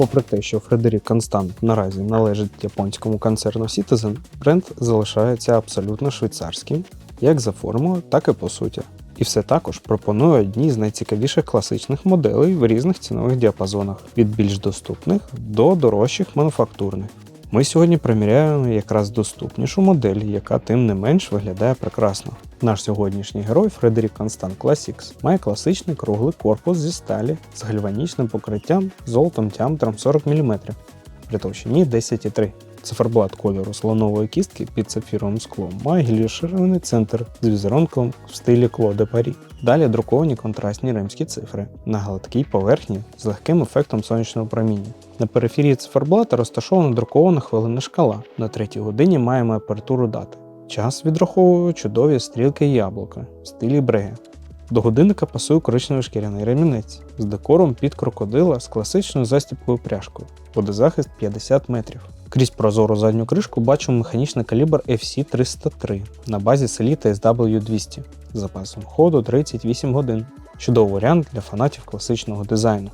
Попри те, що Фредерік Констант наразі належить японському концерну Citizen, бренд залишається абсолютно швейцарським, як за формою, так і по суті. І все також пропонує одні з найцікавіших класичних моделей в різних цінових діапазонах від більш доступних до дорожчих мануфактурних. Ми сьогодні приміряємо якраз доступнішу модель, яка тим не менш виглядає прекрасно. Наш сьогоднішній герой Фредерік Констант Classics має класичний круглий корпус зі сталі з гальванічним покриттям золотом діаметром 40 мм при товщині 10,3. Циферблат кольору слонової кістки під сапфіровим склом має гіліширований центр з візерунком в стилі Клоде Парі. Далі друковані контрастні римські цифри на гладкій поверхні з легким ефектом сонячного проміння. На периферії циферблата розташована друкована хвилинна шкала. На третій годині маємо апертуру дати. Час відраховує чудові стрілки яблука в стилі бреге. До годинника пасує коричневий шкіряний ремінець з декором під крокодила з класичною застіпкою пряжкою. Водозахист 50 метрів. Крізь прозору задню кришку бачимо механічний калібр FC303 на базі Selita SW200 з запасом ходу 38 годин. Чудовий варіант для фанатів класичного дизайну.